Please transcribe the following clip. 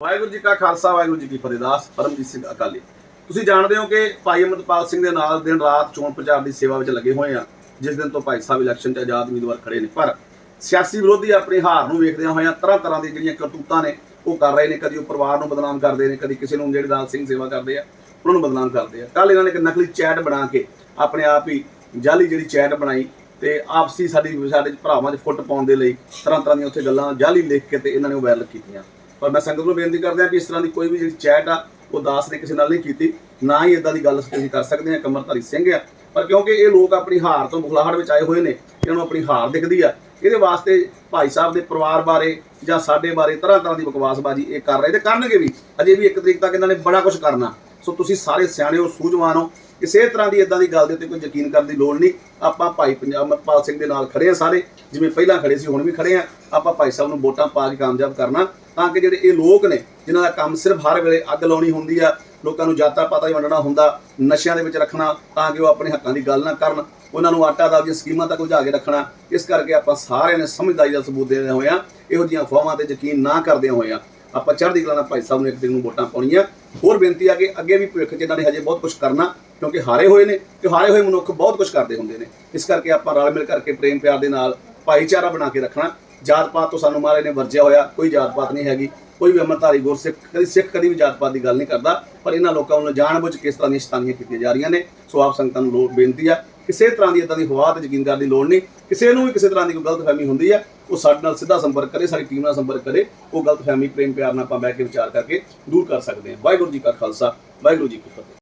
ਵਾਹਿਗੁਰੂ ਜੀ ਕਾ ਖਾਲਸਾ, ਵਾਹਿਗੁਰੂ ਜੀ ਕੀ ਫਤਿਹ। ਦਾਸ ਪਰਮਜੀਤ ਸਿੰਘ ਅਕਾਲੀ। ਤੁਸੀਂ ਜਾਣਦੇ ਹੋ ਕਿ ਭਾਈ ਅਮਰਪਾਲ ਸਿੰਘ ਦੇ ਨਾਲ ਦਿਨ ਰਾਤ ਚੋਣ ਪ੍ਰਚਾਰ ਦੀ ਸੇਵਾ ਵਿੱਚ ਲੱਗੇ ਹੋਏ ਆ, ਜਿਸ ਦਿਨ ਤੋਂ ਭਾਈ ਸਾਹਿਬ ਇਲੈਕਸ਼ਨ 'ਚ ਆਜ਼ਾਦ ਉਮੀਦਵਾਰ ਖੜੇ ਨੇ। ਪਰ ਸਿਆਸੀ ਵਿਰੋਧੀ ਆਪਣੀ ਹਾਰ ਨੂੰ ਵੇਖਦਿਆਂ ਹੋਇਆਂ ਤਰ੍ਹਾਂ ਤਰ੍ਹਾਂ ਦੀਆਂ ਜਿਹੜੀਆਂ ਕਰਤੂਤਾਂ ਨੇ, ਉਹ ਕਰ ਰਹੇ ਨੇ। ਕਦੀ ਉਹ ਪਰਿਵਾਰ ਨੂੰ ਬਦਨਾਮ ਕਰਦੇ ਨੇ, ਕਦੀ ਕਿਸੇ ਨੂੰ ਜਿਹੜੇ ਨਾਲ ਸਿੰਘ ਸੇਵਾ ਕਰਦੇ ਆ, ਉਹਨਾਂ ਨੂੰ ਬਦਨਾਮ ਕਰਦੇ ਆ। ਕੱਲ ਇਹਨਾਂ ਨੇ ਇੱਕ ਨਕਲੀ ਚੈਟ ਬਣਾ ਕੇ ਆਪਣੇ ਆਪ ਹੀ ਜਾਲੀ ਜਿਹੜੀ ਚੈਟ ਬਣਾਈ ਤੇ ਆਪਸੀ ਸਾਡੀ ਸਾਡੇ ਭਰਾਵਾਂ 'ਚ ਫੁੱਟ ਪਾਉਣ ਦੇ ਲਈ ਤਰ੍ਹਾਂ ਤਰ੍ਹਾਂ ਦੀਆਂ ਉੱਥੇ ਗੱਲਾਂ ਜਾਲੀ ਲਿਖ ਕੇ ਤੇ ਇਹਨਾਂ ਨੇ ਉਹ ਵਾਇਰਲ ਕੀਤੀਆਂ। ਪਰ ਮੈਂ ਸੰਗਤ ਨੂੰ ਬੇਨਤੀ ਕਰਦਾ ਕਿ ਇਸ ਤਰ੍ਹਾਂ ਦੀ ਕੋਈ ਵੀ ਜਿਹੜੀ ਚੈਟ ਆ, ਉਹ ਦਾਸ ਨੇ ਕਿਸੇ ਨਾਲ ਨਹੀਂ ਕੀਤੀ, ਨਾ ਹੀ ਇਦਾਂ ਦੀ ਗੱਲ ਅਸੀਂ ਕਰ ਸਕਦੇ ਹਾਂ, ਕਮਰਧਾਰੀ ਸਿੰਘ ਆ। ਪਰ ਕਿਉਂਕਿ ਇਹ ਲੋਕ ਆਪਣੀ ਹਾਰ ਤੋਂ ਬੁਖਲਾਹਟ ਵਿੱਚ ਆਏ ਹੋਏ ਨੇ, ਇਹਨਾਂ ਨੂੰ ਆਪਣੀ ਹਾਰ ਦਿਖਦੀ ਆ। ਇਹਦੇ ਵਾਸਤੇ ਭਾਈ ਸਾਹਿਬ ਦੇ ਪਰਿਵਾਰ ਬਾਰੇ ਜਾਂ ਸਾਡੇ ਬਾਰੇ ਤਰ੍ਹਾਂ ਤਰ੍ਹਾਂ ਦੀ ਬਕਵਾਸਬਾਜ਼ੀ ਇਹ ਕਰ ਰਹੇ ਤੇ ਕਰਨਗੇ ਵੀ। ਅਜੇ ਵੀ ਇੱਕ ਤਰੀਕ ਤੱਕ ਇਹਨਾਂ ਨੇ ਬੜਾ ਕੁਝ ਕਰਨਾ। ਸੋ ਤੁਸੀਂ ਸਾਰੇ ਸਿਆਣੇ ਹੋ, ਸੂਝਵਾਨ ਹੋ ਕਿਸੇ ਤਰ੍ਹਾਂ ਦੀ ਇਦਾਂ ਦੀ ਗੱਲ ਦੇ ਉੱਤੇ ਕੋਈ ਯਕੀਨ ਕਰਨ ਦੀ ਲੋੜ ਨਹੀਂ। ਆਪਾਂ ਭਾਈ ਪੰਜਾਬ ਅਮਰਪਾਲ ਸਿੰਘ ਦੇ ਨਾਲ ਖੜੇ ਆ ਸਾਰੇ, ਜਿਵੇਂ ਪਹਿਲਾਂ ਖੜੇ ਸੀ, ਹੁਣ ਵੀ ਖੜੇ ਆ। ਆਪਾਂ ਭਾਈ ਸਾਹਿਬ ਨੂੰ ਵੋਟਾਂ ਪਾ ਕੇ ਕਾਮਯਾਬ ਕਰਨਾ। ਤਾਂ ਕਿ ਜਿਹੜੇ ਇਹ ਲੋਕ ਨੇ, ਜਿਨ੍ਹਾਂ ਦਾ ਕੰਮ ਸਿਰਫ ਹਰ ਵੇਲੇ ਅੱਗ ਲਾਉਣੀ ਹੁੰਦੀ ਆ, ਲੋਕਾਂ ਨੂੰ ਜਾਤਾਂ ਪਾਤਾ ਹੀ ਵੰਡਣਾ ਹੁੰਦਾ, ਨਸ਼ਿਆਂ ਦੇ ਵਿੱਚ ਰੱਖਣਾ, ਤਾਂ ਕਿ ਉਹ ਆਪਣੇ ਹੱਕਾਂ ਦੀ ਗੱਲ ਨਾ ਕਰਨ, ਉਹਨਾਂ ਨੂੰ ਆਟਾ ਦਾਲ ਦੀਆਂ ਸਕੀਮਾਂ ਤੱਕ ਉਲਝਾ ਕੇ ਰੱਖਣਾ, ਇਸ ਕਰਕੇ ਆਪਾਂ ਸਾਰਿਆਂ ਨੇ ਸਮਝਦਾਰੀ ਦਾ ਸਬੂਤ ਦੇਦੇ ਹੋਏ ਆ, ਇਹੋ ਜਿਹੀਆਂ ਅਫਵਾਹਾਂ ਤੇ ਯਕੀਨ ਨਾ ਕਰਦੇ ਹੋਏ ਆ। ਆਪਾਂ ਚੜ੍ਹਦੀ ਕਲਾ ਨਾਲ ਭਾਈ ਸਾਹਿਬ ਨੂੰ ਇੱਕ ਦਿਨ ਨੂੰ ਵੋਟਾਂ ਪਾਉਣੀਆਂ। ਹੋਰ ਬੇਨਤੀ ਆ ਕਿ ਅੱਗੇ ਵੀ ਭਵਿੱਖ 'ਚ ਇਹਨਾਂ ਨੇ ਹਜੇ ਬਹੁਤ ਕੁਝ ਕਰਨਾ, ਕਿਉਂਕਿ ਹਾਰੇ ਹੋਏ ਨੇ ਕਿ ਹਾਰੇ ਹੋਏ ਮਨੁੱਖ ਬਹੁਤ ਕੁਝ ਕਰਦੇ ਹੁੰਦੇ ਨੇ। ਇਸ ਕਰਕੇ ਆਪਾਂ ਰਲ ਮਿਲ ਕਰਕੇ ਪ੍ਰੇਮ ਪਿਆਰ ਦੇ ਨਾਲ ਭਾਈਚਾਰਾ ਬਣਾ ਕੇ ਰੱਖਣਾ ਜਾਤ ਪਾਤ ਤੋਂ ਸਾਨੂੰ ਮਹਾਰਾਜ ਨੇ ਵਰਜਿਆ ਹੋਇਆ, ਕੋਈ ਜਾਤ ਪਾਤ ਨਹੀਂ ਹੈਗੀ, ਕੋਈ ਵੀ ਅਮਰਧਾਰੀ, ਗੁਰਸਿੱਖ, ਕਦੀ ਸਿੱਖ, ਕਦੀ ਵੀ ਜਾਤ ਪਾਤ ਦੀ ਗੱਲ ਨਹੀਂ ਕਰਦਾ, ਪਰ ਇਹਨਾਂ ਲੋਕਾਂ ਵੱਲੋਂ ਜਾਣਬੁੱਝ ਕੇ ਇਸ ਤਰ੍ਹਾਂ ਦੀਆਂ ਸ਼ਤਾਨੀਆਂ ਕੀਤੀਆਂ ਜਾ ਰਹੀਆਂ ਨੇ, ਸੋ ਆਪ ਸੰਗਤਾਂ ਨੂੰ ਲੋੜ ਬੇਨਤੀ ਆ, ਕਿਸੇ ਤਰ੍ਹਾਂ ਦੀ ਇਦਾਂ ਦੀ ਹਵਾ ਤੇ ਯਕੀਨ ਕਰਨ ਦੀ ਲੋੜ ਨਹੀਂ, ਕਿਸੇ ਨੂੰ ਵੀ ਕਿਸੇ ਤਰ੍ਹਾਂ ਦੀ ਕੋਈ ਗਲਤਫਹਿਮੀ ਹੁੰਦੀ ਹੈ ਉਹ ਸਾਡੇ ਨਾਲ ਸਿੱਧਾ ਸੰਪਰਕ ਕਰੇ, ਸਾਡੀ ਟੀਮ ਨਾਲ ਸੰਪਰਕ ਕਰੇ, ਉਹ ਗਲਤਫਹਿਮੀ ਪ੍ਰੇਮ ਪਿਆਰ ਨਾਲ ਆਪਾਂ ਬਹਿ ਕੇ ਵਿਚਾਰ ਕਰਕੇ ਦੂਰ ਕਰ ਸਕਦੇ ਹਾਂ। ਵਾਹਿਗੁਰੂ ਜੀ ਕਾ ਖਾਲਸਾ, ਵਾਹਿਗੁਰੂ ਜੀ ਕੀ ਫਤਿਹ।